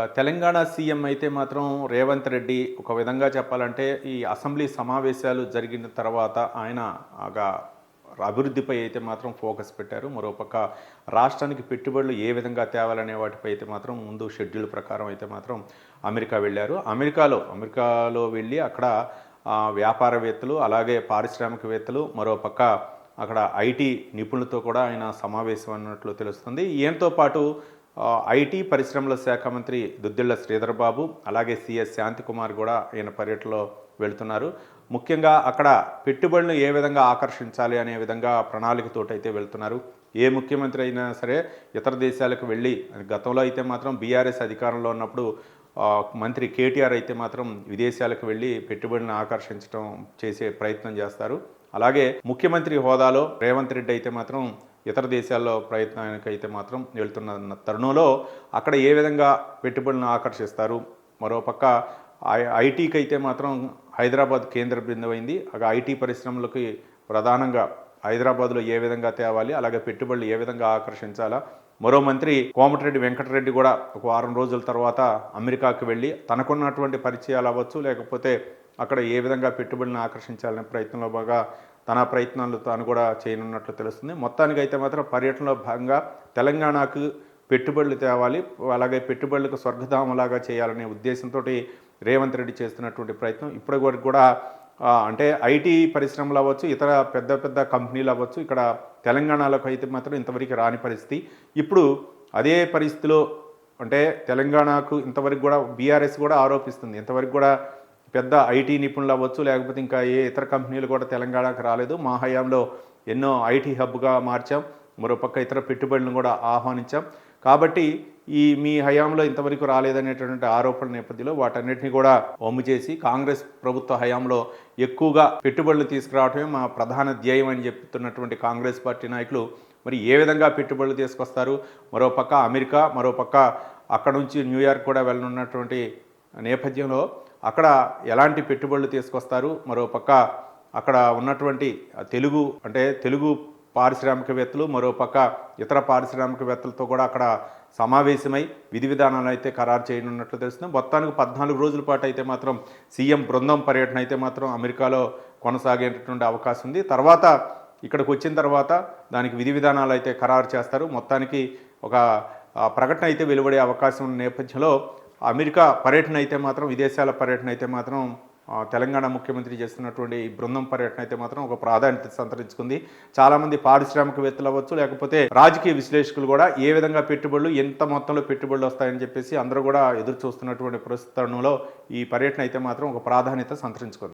Telangana CM అయితే మాత్రం రేవంత్ రెడ్డి ఒక విధంగా చెప్పాలంటే ఈ అసెంబ్లీ సమావేశాలు జరిగిన తర్వాత ఆయన అభివృద్ధిపై అయితే మాత్రం ఫోకస్ పెట్టారు. మరోపక్క రాష్ట్రానికి పెట్టుబడులు ఏ విధంగా తేవాలనే వాటిపై అయితే మాత్రం ముందు షెడ్యూల్ ప్రకారం అయితే మాత్రం అమెరికా వెళ్ళారు. అమెరికాలో అమెరికాలో వెళ్ళి అక్కడ వ్యాపారవేత్తలు అలాగే పారిశ్రామికవేత్తలు మరోపక్క అక్కడ ఐటీ నిపుణులతో కూడా ఆయన సమావేశం అన్నట్లు తెలుస్తుంది. ఈయనతో పాటు ఐటీ పరిశ్రమల శాఖ మంత్రి దుద్దిళ్ళ శ్రీధర్ బాబు అలాగే సిఎస్ శాంతికుమార్ కూడా ఈయన పర్యటనలో వెళ్తున్నారు. ముఖ్యంగా అక్కడ పెట్టుబడులను ఏ విధంగా ఆకర్షించాలి అనే విధంగా ప్రణాళికతోటైతే వెళ్తున్నారు. ఏ ముఖ్యమంత్రి అయినా సరే ఇతర దేశాలకు వెళ్ళి గతంలో అయితే మాత్రం బీఆర్ఎస్ అధికారంలో ఉన్నప్పుడు మంత్రి కేటీఆర్ అయితే మాత్రం విదేశాలకు వెళ్ళి పెట్టుబడులను ఆకర్షించడం చేసే ప్రయత్నం చేస్తారు. అలాగే ముఖ్యమంత్రి హోదాలో రేవంత్ రెడ్డి అయితే మాత్రం ఇతర దేశాల్లో ప్రయత్నానికి అయితే మాత్రం వెళ్తున్న తరుణంలో అక్కడ ఏ విధంగా పెట్టుబడులను ఆకర్షిస్తారు? మరోపక్క ఐటీకి అయితే మాత్రం హైదరాబాద్ కేంద్ర బిందువైంది. అక్కడ ఐటీ పరిశ్రమలకి ప్రధానంగా హైదరాబాద్లో ఏ విధంగా తేవాలి? అలాగే పెట్టుబడులు ఏ విధంగా ఆకర్షించాలా? మరో మంత్రి కోమటిరెడ్డి వెంకటరెడ్డి కూడా ఒక వారం రోజుల తర్వాత అమెరికాకి వెళ్ళి తనకున్నటువంటి పరిచయాలు అవ్వచ్చు లేకపోతే అక్కడ ఏ విధంగా పెట్టుబడులను ఆకర్షించాలనే ప్రయత్నంలో బాగా తన ప్రయత్నాలు తాను కూడా చేయనున్నట్లు తెలుస్తుంది. మొత్తానికి అయితే మాత్రం పర్యటనలో భాగంగా తెలంగాణకు పెట్టుబడులు తేవాలి అలాగే పెట్టుబడులకు స్వర్గధామలాగా చేయాలనే ఉద్దేశంతో రేవంత్ రెడ్డి చేస్తున్నటువంటి ప్రయత్నం. ఇప్పటి వరకు కూడా అంటే ఐటీ పరిశ్రమలు అవ్వచ్చు ఇతర పెద్ద పెద్ద కంపెనీలు అవ్వచ్చు ఇక్కడ తెలంగాణలోకి అయితే మాత్రం ఇంతవరకు రాని పరిస్థితి. ఇప్పుడు అదే పరిస్థితిలో అంటే తెలంగాణకు ఇంతవరకు కూడా బీఆర్ఎస్ కూడా ఆరోపిస్తుంది. ఇంతవరకు కూడా పెద్ద ఐటీ నిపుణులు అవ్వచ్చు లేకపోతే ఇంకా ఏ ఇతర కంపెనీలు కూడా తెలంగాణకు రాలేదు. మా హయాంలో ఎన్నో ఐటీ హబ్గా మార్చాం. మరోపక్క ఇతర పెట్టుబడులను కూడా ఆహ్వానించాం. కాబట్టి ఈ మీ హయాంలో ఇంతవరకు రాలేదనేటటువంటి ఆరోపణల నేపథ్యంలో వాటన్నిటిని కూడా వమ్ము చేసి కాంగ్రెస్ ప్రభుత్వ హయాంలో ఎక్కువగా పెట్టుబడులు తీసుకురావడమే మా ప్రధాన ధ్యేయం అని చెప్తున్నటువంటి కాంగ్రెస్ పార్టీ నాయకులు మరి ఏ విధంగా పెట్టుబడులు తీసుకొస్తారు? మరోపక్క అమెరికా మరోపక్క అక్కడ నుంచి న్యూయార్క్ కూడా వెళ్ళనున్నటువంటి నేపథ్యంలో అక్కడ ఎలాంటి పెట్టుబడులు తీసుకొస్తారు? మరోపక్క అక్కడ ఉన్నటువంటి తెలుగు అంటే తెలుగు పారిశ్రామికవేత్తలు మరోపక్క ఇతర పారిశ్రామికవేత్తలతో కూడా అక్కడ సమావేశమై విధి విధానాలు అయితే ఖరారు చేయనున్నట్లు తెలుస్తుంది. మొత్తానికి పద్నాలుగు రోజుల పాటు అయితే మాత్రం సీఎం బృందం పర్యటన అయితే మాత్రం అమెరికాలో కొనసాగేటటువంటి అవకాశం ఉంది. తర్వాత ఇక్కడికి వచ్చిన తర్వాత దానికి విధి విధానాలు అయితే ఖరారు చేస్తారు. మొత్తానికి ఒక ప్రకటన అయితే వెలువడే అవకాశం ఉన్న నేపథ్యంలో అమెరికా పర్యటన అయితే మాత్రం విదేశాల పర్యటన అయితే మాత్రం తెలంగాణ ముఖ్యమంత్రి చేస్తున్నటువంటి ఈ బృందం పర్యటన అయితే మాత్రం ఒక ప్రాధాన్యత సంతరించుకుంది. చాలామంది పారిశ్రామికవేత్తలు అవ్వచ్చు లేకపోతే రాజకీయ విశ్లేషకులు కూడా ఏ విధంగా పెట్టుబడులు ఎంత మొత్తంలో పెట్టుబడులు వస్తాయని చెప్పేసి అందరూ కూడా ఎదురు చూస్తున్నటువంటి ప్రస్తుతంలో ఈ పర్యటన అయితే మాత్రం ఒక ప్రాధాన్యత సంతరించుకుంది.